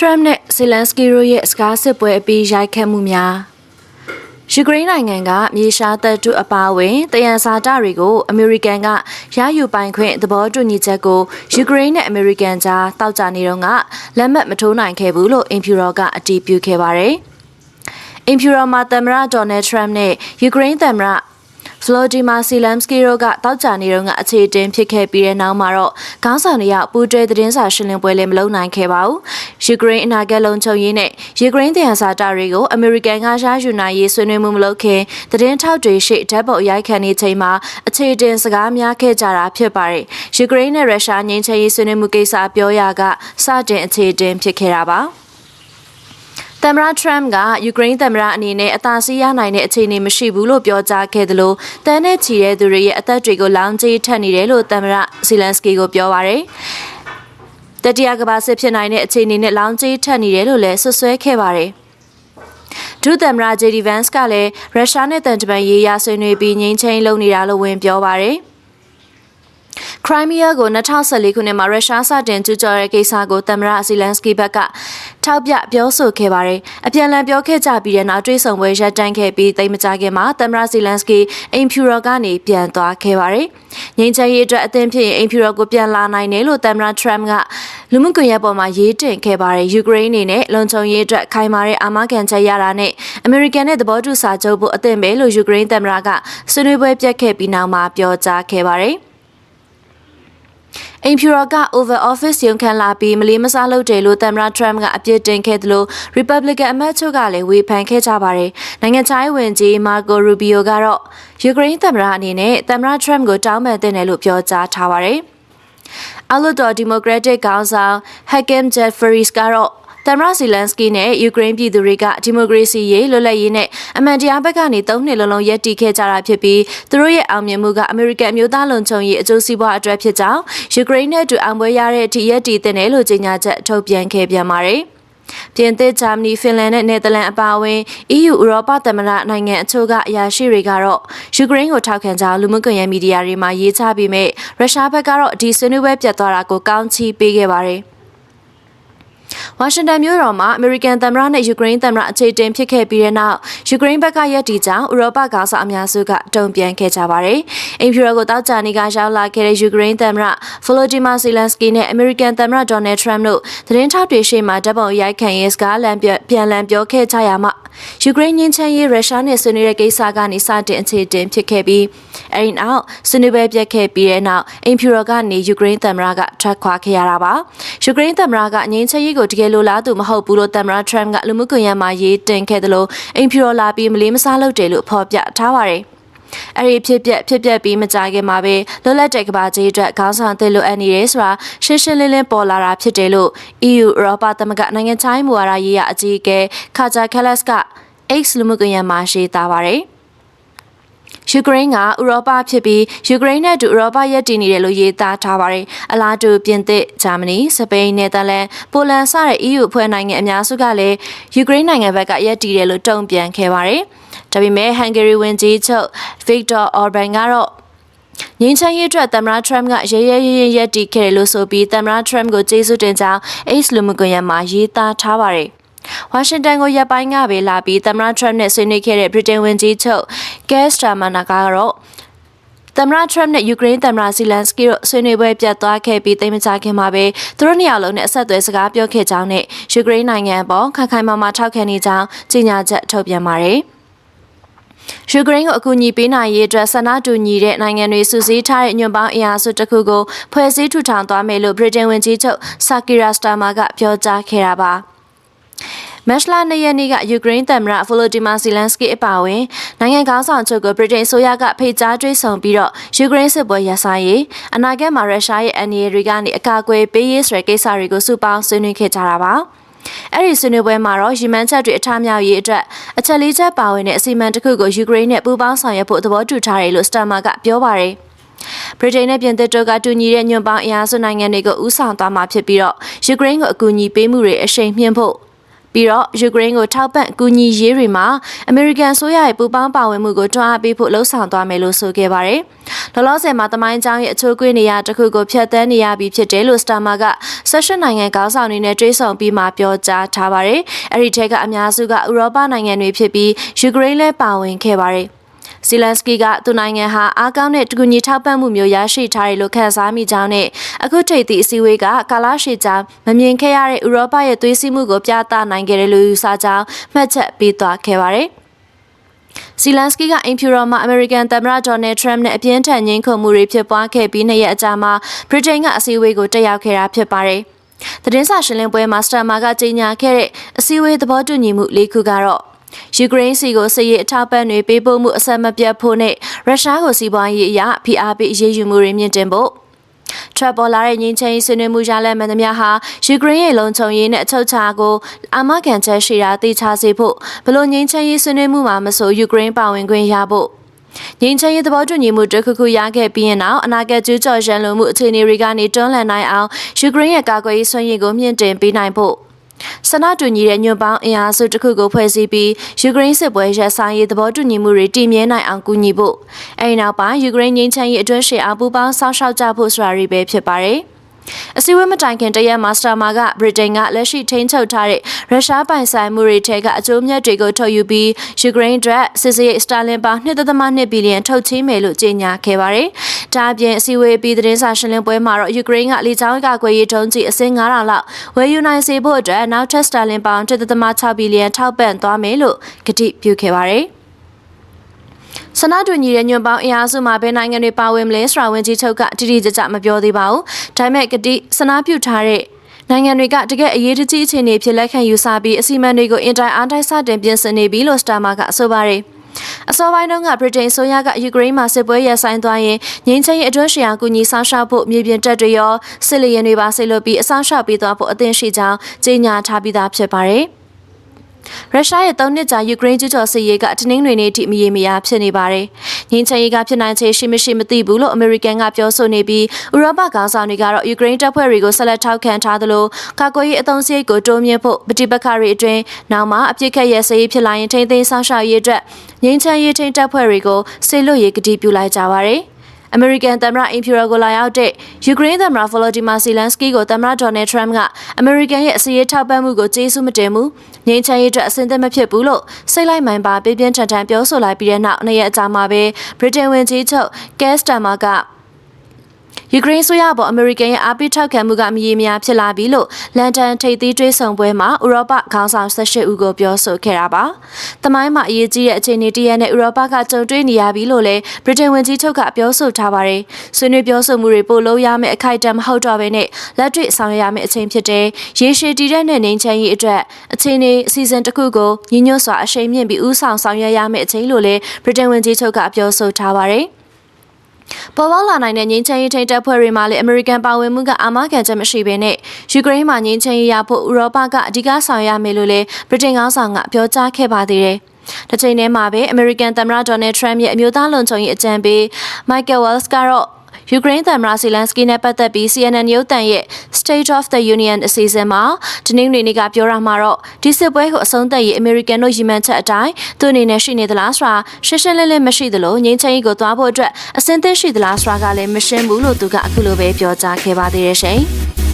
Trump နဲ့ Zelensky တို့ရဲ့စကားစစ်ပွဲအပြီးရိုက်ခတ်မှုများယူကရိန်းနိုင်ငံကမြေရှားတပ်တုအပါအဝင်တယံစာတတွေကိုအမေရိကန်ကရယူပိုင်ခွင့်သဘောတူညီချက်ကိုယူကရိန်းနဲ့အမေရိကန်ကြားတောက်ကြနေတော့ကလက်မှတ်မထိုးနိုင်ခဲ့ဘူးလို့အင်ဖြူတော်ကအတည်ပြုခဲ့ပါတယ်။အင်ဖြူတော်မှာသမ္မတဒေါ်နယ်ထရမ့်နဲ့ယူကရိန်းသမ္မတ ဖလိုဒီမာစီလမ်စကီတို့ကတောက်ကြနေတော့ကအခြေတင်ဖြစ်ခဲ့ပြီးတဲ့နောက်မှာတော့ခေါင်းဆောင်တွေကပူးတွဲသတင်းစာရှင်းလင်းပွဲလည်းမလုပ်နိုင်ခဲ့ပါဘူး။ယူကရိန်းအနာဂတ်လုံခြုံရေးနဲ့ယူကရိန်းတရားစာတာတွေကိုအမေရိကန်ကရှားယူနိုင်ရေးဆွေးနွေးမှုမလုပ်ခင်သတင်းထောက်တွေရှေ့ဓာတ်ပုံရိုက်ခံနေချိန်မှာအခြေတင်စကားများခဲ့ကြတာဖြစ်ပါတယ်။ယူကရိန်းနဲ့ရုရှားငြိမ်းချမ်းရေးဆွေးနွေးမှုကိစ္စပြောရကစတင်အခြေတင်ဖြစ်ခဲ့တာပါ။ သမ္မတထရမ်ကယူကရိန်းသမ္မတအနေနဲ့အသာစီးရနိုင်တဲ့အခြေအနေမရှိဘူးလို့ပြောကြားခဲ့တယ်လို့တန်းနဲ့ချီတဲ့သူတွေရဲ့အသက်တွေကိုလောင်ကြီးထက်နေတယ်လို့သမ္မတဇီလန်စကီကိုပြောပါရယ်တတိယကမ္ဘာစစ်ဖြစ်နိုင်တဲ့အခြေအနေနဲ့လောင်ကြီးထက်နေတယ်လို့လည်းဆွဆွဲခဲ့ပါတယ်ဒုသမ္မတဂျေဒီဗန်စ်ကလည်းရုရှားနဲ့တန်တပန်ရေးရဆွေးနွေးပြီးငြိမ်းချမ်းလုပ်နေတာလို့ဝင်ပြောပါရယ် ခရိုင်းမီးယားကို2014ခုနှစ်မှာရုရှားစတင်ကျူးကျော်တဲ့ကိစ္စကိုသမ္မတဇီလန်စကီဘက်ကထောက်ပြပြောဆိုခဲ့ပါတယ်။အပြန်အလှန်ပြောခဲ့ကြပြီးတဲ့နောက်တွေးဆောင်ပွဲရပ်တန့်ခဲ့ပြီးတိတ်မကြခင်မှာသမ္မတဇီလန်စကီအိမ်ဖြူတော်ကနေပြန်သွားခဲ့ပါတယ်။ငြိမ်းချမ်းရေးအတွက်အသင်းဖြစ်ရင်အိမ်ဖြူတော်ကိုပြန်လာနိုင်တယ်လို့သမ္မတထရမ်ကလူမှုကွန်ရက်ပေါ်မှာရေးတင်ခဲ့ပါတယ်။ယူကရိန်းအနေနဲ့လုံခြုံရေးအတွက်ခိုင်မာတဲ့အာမခံချက်ရတာနဲ့အမေရိကန်နဲ့သဘောတူစာချုပ်ဖို့အသင့်ပဲလို့ယူကရိန်းသမ္မတကဆွေးနွေးပွဲပြတ်ခဲ့ပြီးနောက်မှာပြောကြားခဲ့ပါတယ်။ အိမ်ဖြူတော်က Oval Office ရုံးခန်းလာပြီးမလေးမစားလုပ်တယ်လို့သမ္မတ Trump ကအပြစ်တင်ခဲ့တယ်လို့ Republican အမတ်ချုပ်ကလည်းဝေဖန်ခဲ့ကြပါတယ်။နိုင်ငံခြားရေးဝန်ကြီး Marco Rubio ကတော့ယူကရိန်းသမ္မတအနေနဲ့သမ္မတ Trump ကိုတောင်းပန်တဲ့တယ်လို့ပြောကြားထားပါတယ်။အောက်လွှတ်တော် Democratic ခေါင်းဆောင် Hakeem Jeffries ကတော့ သမ္မတဇီလန်စကီနဲ့ယူကရိန်းပြည်သူတွေကဒီမိုကရေစီရေးလွတ်လပ်ရေးနဲ့အမှန်တရားဘက်ကနေသုံးနှစ်လုံးလုံးရည်တည်ခဲ့ကြတာဖြစ်ပြီးသူတို့ရဲ့အောင်မြင်မှုကအမေရိကန်မျိုးသားလုံခြုံရေးအကျိုးစီးပွားအတွက်ဖြစ်ကြောင်းယူကရိန်းနဲ့အတူအောင်ပွဲရတဲ့အထိရည်တည်တဲ့လို့ကြေညာချက်ထုတ်ပြန်ခဲ့ပြန်ပါတယ်။ပြင်သစ်ဂျာမနီဖင်လန်နဲ့နယ်သာလန်အပါအဝင် EU ဥရောပသမ္မတနိုင်ငံအချို့ကအရာရှိတွေကတော့ယူကရိန်းကိုထောက်ခံကြောင်းလူမှုကွန်ရက်မီဒီယာတွေမှာရေးချပြီးမြဲရုရှားဘက်ကတော့ဒီဆွေးနွေးပွဲပြတ်သွားတာကိုကောင်းချီးပေးခဲ့ပါတယ်။ ဝါရှင်တန်မြို့တော်မှာအမေရိကန်သမ္မတနဲ့ယူကရိန်းသမ္မတအခြေတင်ဖြစ်ခဲ့ပြီးတဲ့နောက်ယူကရိန်းဘက်ကရက်တီကြောင့်ဥရောပခေါင်းဆောင်အများစုကတုံ့ပြန်ခဲ့ကြပါတယ်။အင်ဖြူရောကိုတောက်ချာနေကရောက်လာခဲ့တဲ့ယူကရိန်းသမ္မတဖလိုဒီမာဆီလန်စကီနဲ့အမေရိကန်သမ္မတဒေါ်နယ်ထရမ့်တို့သတင်းထောက်တွေရှေ့မှာတပ်ပုံရိုက်ခံရေးစကားလမ်းပြန်လည်ပြောခဲ့ကြရမှာ ယူကရိန်းငင်းချမ်းရေးရုရှားနဲ့ဆွေးနွေးတဲ့ကိစ္စကနေစတင်အခြေတင်ဖြစ်ခဲ့ပြီးအဲဒီနောက်ဆွေးနွေးပွဲပြတ်ခဲ့ပြီးတဲ့နောက်အင်ဖြူရောကနေယူကရိန်းသမ္မတကထွက်ခွာခဲ့ရတာပါယူကရိန်းသမ္မတကငင်းချမ်းရေးကိုတကယ်လိုလားသူမဟုတ်ဘူးလို့သမ္မတထရမ့်ကလူမှုကွန်ရက်မှာရေးတင်ခဲ့တယ်လို့အင်ဖြူရောလာပြီးမလေးမစားလုပ်တယ်လို့ဖော်ပြထားပါတယ် အဲ့ဒီဖြစ်ပျက်ဖြစ်ပျက်ပြီးမကြခင်မှာပဲလွတ်လပ်တဲ့ကဘာကြီးအတွက်ခေါင်းဆောင်သစ်လိုအပ်နေတယ်ဆိုတာရှင်းရှင်းလင်းလင်းပေါ်လာတာဖြစ်တယ်လို့ EU ဥရောပသမဂ္ဂနိုင်ငံခြားရေးမူဝါဒရေးရာအကြီးအကဲခါဂျာကလက်စ်က X လူမှုကွန်ရက်မှာရေးသားပါတယ်။ ယူကရိန်းကဥရောပဖြစ်ပြီးယူကရိန်းနဲ့အတူဥရောပရပ်တည်နေတယ်လို့ရေးသားထားပါတယ်။အလားတူပြင်သစ်၊ဂျာမနီ၊စပိန်၊နယ်သာလန်၊ပိုလန်စတဲ့ EU အဖွဲ့နိုင်ငံအများစုကလည်းယူကရိန်းနိုင်ငံဘက်ကရပ်တည်တယ်လို့တုံ့ပြန်ခဲ့ပါတယ်။ဒါပေမဲ့ဟန်ဂေရီဝန်ကြီးချုပ်ဗစ်တာအော်ဘန်ကတော့ငင်းချမ်းရေးအတွက်သမ္မတထရမ့်ကရဲရဲရဲရဲရက်တီခဲ့တယ်လို့ဆိုပြီးသမ္မတထရမ့်ကိုကျေးဇူးတင်ကြောင်း X လူမှုကွန်ရက်မှာရေးသားထားပါတယ် ဝါရှင်တန်ကိုရပ်ပိုင်းကပဲလာပြီးသမ္မတထရမ့်နဲ့ဆွေးနွေးခဲ့တဲ့ဗြိတိန်ဝန်ကြီးချုပ်ကဲစတာမနာကတော့သမ္မတထရမ့်နဲ့ယူကရိန်းသမ္မတဇီလန်စကီတို့ဆွေးနွေးပွဲပြတ်သွားခဲ့ပြီးတိတ်မကြခင်မှာပဲသူတို့နှစ်ယောက်လုံးနဲ့အဆက်အသွယ်စကားပြောခဲ့ကြောင်းနဲ့ယူကရိန်းနိုင်ငံပေါ်ခိုင်ခိုင်မာမာထောက်ခံနေကြောင်းကြေညာချက်ထုတ်ပြန်ပါတယ်။ယူကရိန်းကိုအကူအညီပေးနိုင်ရေးအတွက်ဆန္ဒတူညီတဲ့နိုင်ငံတွေစုစည်းထားတဲ့ညွန့်ပေါင်းအင်အားစုတစ်ခုကိုဖွဲ့စည်းထူထောင်သွားမယ်လို့ဗြိတိန်ဝန်ကြီးချုပ်ဆာကီရာစတာမာကပြောကြားခဲ့တာပါ။ မက်ရှလာ၂ရက်နေ့ကယူကရိန်းသမ္မတဖလိုဒီမာဇီလန်စကီအပါအဝင်နိုင်ငံခေါင်းဆောင်ချုပ်ကိုဗြိတိန်အစိုးရကဖိတ်ကြားတွေးဆောင်ပြီးတော့ယူကရိန်းစစ်ပွဲရပ်ဆိုင်းရေးအနာဂတ်မှာရုရှားရဲ့အန်ရီတွေကနေအကာအကွယ်ပေးရေးဆိုတဲ့ကိစ္စတွေကိုစုပေါင်းဆွေးနွေးခဲ့ကြတာပါ။အဲ့ဒီဆွေးနွေးပွဲမှာတော့ရီမန်ချက်တွေအထားမြောက်ရေးအတွက်အချက်လေးချက်ပါဝင်တဲ့အစီအမံတစ်ခုကိုယူကရိန်းနဲ့ပူးပေါင်းဆောင်ရွက်ဖို့သဘောတူထားတယ်လို့စတာမာကပြောပါတယ်။ဗြိတိန်နဲ့ပြင်သစ်တို့ကတူညီတဲ့ညွန့်ပေါင်းအင်အားစုနိုင်ငံတွေကိုဥဆောင်သွားမှာဖြစ်ပြီးတော့ယူကရိန်းကိုအကူအညီပေးမှုတွေအရှိန်မြှင့်ဖို့ ပြီးတော့ယူကရိန်းကိုထောက်ပံ့ကူညီရေးတွေမှာအမေရိကန်ဆိုရရဲ့ပူးပေါင်းပါဝင်မှုကိုတွန်းအားပေးဖို့လှုံ့ဆော်သွားမယ်လို့ဆိုခဲ့ပါတယ်။လောလောဆယ်မှာတမိုင်းကျောင်းရဲ့အချိုးကွေးနေရာတစ်ခုကိုဖျက်ဆီးနေရပြီဖြစ်တယ်လို့စတာမာကဆက်ရှင်နိုင်ငံခေါင်းဆောင်တွေနဲ့တွေ့ဆုံပြီးမှပြောကြားထားပါတယ်။အဲ့ဒီထက်ကအများစုကဥရောပနိုင်ငံတွေဖြစ်ပြီးယူကရိန်းလည်းပါဝင်ခဲ့ပါတယ်။ ဇီလန်စကီကသူနိုင်ငံဟာအားကောင်းတဲ့တကူညီထောက်ပံ့မှုမျိုးရရှိထားတယ်လို့ခန့်စားမိကြောင်းနဲ့အခုထိပ်သည့်အစည်းအဝေးကကာလာရှည်ကြာမမြင်ခဲ့ရတဲ့ဥရောပရဲ့သွေးစည်းမှုကိုပြသနိုင်ခဲ့တယ်လို့ယူဆကြောင်းမှတ်ချက်ပေးသွားခဲ့ပါတယ်။စီလန်စကီကအိမ်ဖြူတော်မှာအမေရိကန်သမ္မတဒေါ်နယ်ထရမ့်နဲ့အပြင်းထန်ငင်းခုန်မှုတွေဖြစ်ပွားခဲ့ပြီးနှစ်ရက်အကြာမှာဗြိတိန်ကအစည်းအဝေးကိုတက်ရောက်ခဲ့တာဖြစ်ပါတယ်။သတင်းစာရှင်းလင်းပွဲမှာစတာမာကကြေညာခဲ့တဲ့အစည်းအဝေးသဘောတူညီမှုလေးခုကတော့ ယူကရိန်းစီကိုစစ်ရေးအထောက်ပံ့တွေပေးပို့မှုအဆက်မပြတ်ဖို့နဲ့ရုရှားကိုစီးပွားရေးအရဖိအားပေးအရေးယူမှုတွေမြင့်တင်ဖို့ထရပ်ပေါ်လာတဲ့ငင်းချင်းဆွေးနွေးမှုရလဒ်မှန်သမျှဟာယူကရိန်းရဲ့လုံခြုံရေးနဲ့အချုပ်အခြာကိုအာမခံချက်ရှိတာသိချစေဖို့ဘလို့ငင်းချင်းဆွေးနွေးမှုမှာမဆိုယူကရိန်းပါဝင်ခွင့်ရဖို့ငင်းချင်ရေးသဘောတူညီမှုတစ်ခုခုရခဲ့ပြီးရင်နောက်အနာဂတ်ကျူးကျော်ရန်လိုမှုအခြေအနေတွေကနေတွန်းလှန်နိုင်အောင်ယူကရိန်းရဲ့ကာကွယ်ရေးစွမ်းရည်ကိုမြင့်တင်ပေးနိုင်ဖို့ ဆန္ဒတူညီတဲ့ညွန့်ပေါင်းအင်အားစုတစ်ခုကိုဖွဲ့စည်းပြီးယူကရိန်းစစ်ပွဲရပ်ဆိုင်းရေးသဘောတူညီမှုတွေတည်မြဲနိုင်အောင်ကူညီဖို့အဲဒီနောက်ပိုင်းယူကရိန်းငြိမ်းချမ်းရေးအတွင်းရှေ့အားပူပေါင်းဆောင်းရှောက်ကြဖို့ဆိုတာတွေပဲဖြစ်ပါတယ်။ အစည်းအဝေးမတိုင်ခင်တရက်မာစတာမာကဗြိတိန်ကလက်ရှိထိန်းချုပ်ထားတဲ့ရုရှားပိုင်ဆိုင်မှုတွေထဲကအကျိုးမြတ်တွေကိုထုတ်ယူပြီးယူကရိန်းအတွက်စစ်စရိတ်စတာလင်ပေါင်း2.2ဘီလီယံထုတ်ချေးမယ်လို့ကြေညာခဲ့ပါတယ်။ဒါအပြင်အစည်းအဝေးပြီးသတင်းစာရှင်းလင်းပွဲမှာတော့ယူကရိန်းကလေကြောင်းကကွယ်ရေးတုံးကြီးအစင်း9000လောက်ဝယ်ယူနိုင်စေဖို့အတွက်နောက်ထပ်စတာလင်ပေါင်း1.6ဘီလီယံထောက်ပံ့သွားမယ်လို့ကတိပြုခဲ့ပါတယ်။ ဆန္ဒတူညီတဲ့ညွန့်ပေါင်းအင်အားစုမှာဘယ်နိုင်ငံတွေပါဝင်မလဲဆိုတာဝန်ကြီးချုပ်ကတိတိကျကျမပြောသေးပါဘူး။ဒါပေမဲ့ကတိဆန္ဒပြုထားတဲ့နိုင်ငံတွေကတကယ်အရေးတကြီးအခြေအနေဖြစ်လက်ခံယူဆပြီးအစီအမံတွေကိုအင်တိုင်းအားတိုင်းစတင်ပြင်ဆင်နေပြီလို့စတာမာကဆိုပါတယ်။အစောပိုင်းတုန်းကဗြိတိန်ဆိုရကယူကရိန်းမှာစစ်ပွဲရပ်ဆိုင်းသွားရင်ငင်းချင်းရဲ့အတွင်းရှေ့အောင်ကူညီဆောင်ရှောက်ဖို့မြေပြင်တပ်တွေရောစစ်လေယာဉ်တွေပါဆေလွတ်ပြီးအဆောင်ရှောက်ပေးသွားဖို့အသင့်ရှိကြောင်းကြေညာထားပြီးသားဖြစ်ပါတယ်။ ရုရှားရဲ့၃နှစ်ကြာယူကရိန်းကျူးကျော်စစ်ရေးကတနင်္ဂနွေနေ့ထိမရေမရာဖြစ်နေပါတယ်။ငင်းချင်ရေးကဖြစ်နိုင်ချေရှိမရှိမသိဘူးလို့အမေရိကန်ကပြောဆိုနေပြီးဥရောပကောင်ဆောင်တွေကတော့ယူကရိန်းတပ်ဖွဲ့တွေကိုဆက်လက်ထောက်ခံထားသလိုကာကွယ်ရေးအသုံးစရိတ်ကိုတိုးမြှင့်ဖို့ပဋိပက္ခတွေအတွင်းနောက်မှအပြစ်ခတ်ရစရေးဖြစ်လာရင်ထိန်းသိမ်းဆောင်ရှောက်ရေးအတွက်ငင်းချင်ရေးထိန်းတပ်ဖွဲ့တွေကိုဆေလွတ်ရေးကတိပြုလိုက်ကြပါတယ်။ အမေရိကန်သမ္မတအင်ဖြူရောကိုလာရောက်တဲ့ယူကရိန်းသမ္မတဗလိုဒီမာဇီလန်စကီကိုသမ္မတဒေါ်နယ်ထရမ့်ကအမေရိကန်ရဲ့အစီအရေးထောက်ပံ့မှုကိုကျေးဇူးမတင်ဘူးငြိမ်းချမ်းရေးအတွက်အဆင်သင့်မဖြစ်ဘူးလို့စိတ်လိုက်မှန်ပါပြင်းပြင်းထန်ထန်ပြောဆိုလိုက်ပြီးတဲ့နောက်နှစ်ရက်အကြာမှာပဲဗြိတိန်ဝန်ကြီးချုပ်ကက်စတမာက ယူကရိန်းဆိုရပေါ်အမေရိကန်ရဲ့အားပေးထောက်ခံမှုကမရေမရာဖြစ်လာပြီလို့လန်ဒန်ထိပ်သီးတွေးဆုံပွဲမှာဥရောပခေါင်းဆောင်18ဦးကိုပြောဆိုခဲ့တာပါ။တမိုင်းမှာအရေးကြီးတဲ့အခြေအနေတရနဲ့ဥရောပကကြုံတွေ့နေရပြီလို့လည်းဗြိတိန်ဝန်ကြီးချုပ်ကပြောဆိုထားပါတယ်။ဆွေးနွေးပြောဆိုမှုတွေပို့လို့ရမယ့်အခိုက်အတန့်မဟုတ်တော့ဘဲနဲ့လက်တွေ့ဆောင်ရွက်ရမယ့်အချိန်ဖြစ်တဲ့ရေရှည်တည်တဲ့နဲ့နေချမ်းရေးအတွက်အခြေအနေအစီအစဉ်တစ်ခုကိုညီညွတ်စွာအရှိန်မြင့်ပြီးဥဆောင်ဆောင်ရွက်ရမယ့်အချိန်လို့လည်းဗြိတိန်ဝန်ကြီးချုပ်ကပြောဆိုထားပါတယ်။ ပေါ်ပေါက်လာနိုင်တဲ့ငြိမ်းချမ်းရေးထိန်းတပ်ဖွဲ့တွေမှာလည်းအမေရိကန်ပါဝင်မှုကအာမခံချက်မရှိဘဲနဲ့ယူကရိန်းမှာငြိမ်းချမ်းရေးရဖို့ဥရောပကအဓိကဆောင်ရွက်ရမယ်လို့လည်းဗြိတိန်ခေါင်းဆောင်ကပြောကြားခဲ့ပါသေးတယ်။တစ်ချိန်တည်းမှာပဲအမေရိကန်သမ္မတဒေါ်နယ်ထရမ့်ရဲ့အမျိုးသားလုံခြုံရေးအကြံပေးမိုက်ကယ်ဝဲလ်စ်ကတော့ ယူကရိန်းသမ္မတဇီလန်စကီနဲ့ပတ်သက်ပြီး CNN ရုပ်သံရဲ့ State of the Union အစီအစဉ်မှာဒီနေ့နေ့ကပြောရမှာတော့ဒီစစ်ပွဲကိုအဆုံးသတ်ရေးအမေရိကန်တို့ရည်မှန်းချက်အတိုင်းသူအနေနဲ့ရှိနေသလားဆိုတာရှင်းရှင်းလင်းလင်းမရှိသလိုငြိမ်းချမ်းရေးကိုသွားဖို့အတွက်အဆင်သင့်ရှိသလားဆိုတာကလည်းမရှင်းဘူးလို့သူကအခုလိုပဲပြောကြားခဲ့ပါသေးတယ်ရှင်။